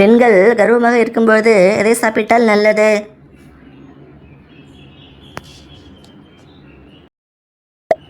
பெண்கள் கர்வமாக இருக்கும்பொழுது எதை சாப்பிட்டால் நல்லது?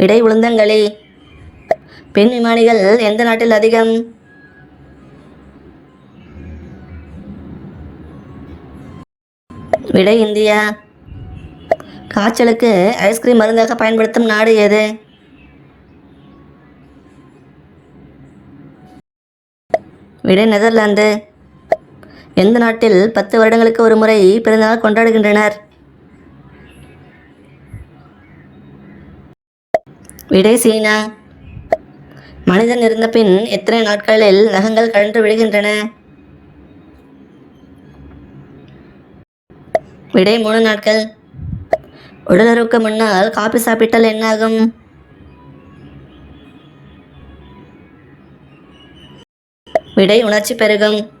விடை உளுந்தங்களி பெண் விமானிகள் எந்த நாட்டில் அதிகம்? விடை இந்தியா. காய்ச்சலுக்கு ஐஸ்கிரீம் மருந்தாக பயன்படுத்தும் நாடு எது? விடை நெதர்லாந்து. எந்த நாட்டில் பத்து வருடங்களுக்கு ஒரு முறை பிறந்தநாள் கொண்டாடுகின்றனர்? விடை சீனா. மனிதன் இருந்த பின் எத்தனை நாட்களில் நகங்கள் கழன்று விடுகின்றன விடை மூணு நாட்கள். உடலுறவுக்கு முன்னால் காபி சாப்பிட்டால் என்னாகும்? விடை உணர்ச்சி பெருகும்.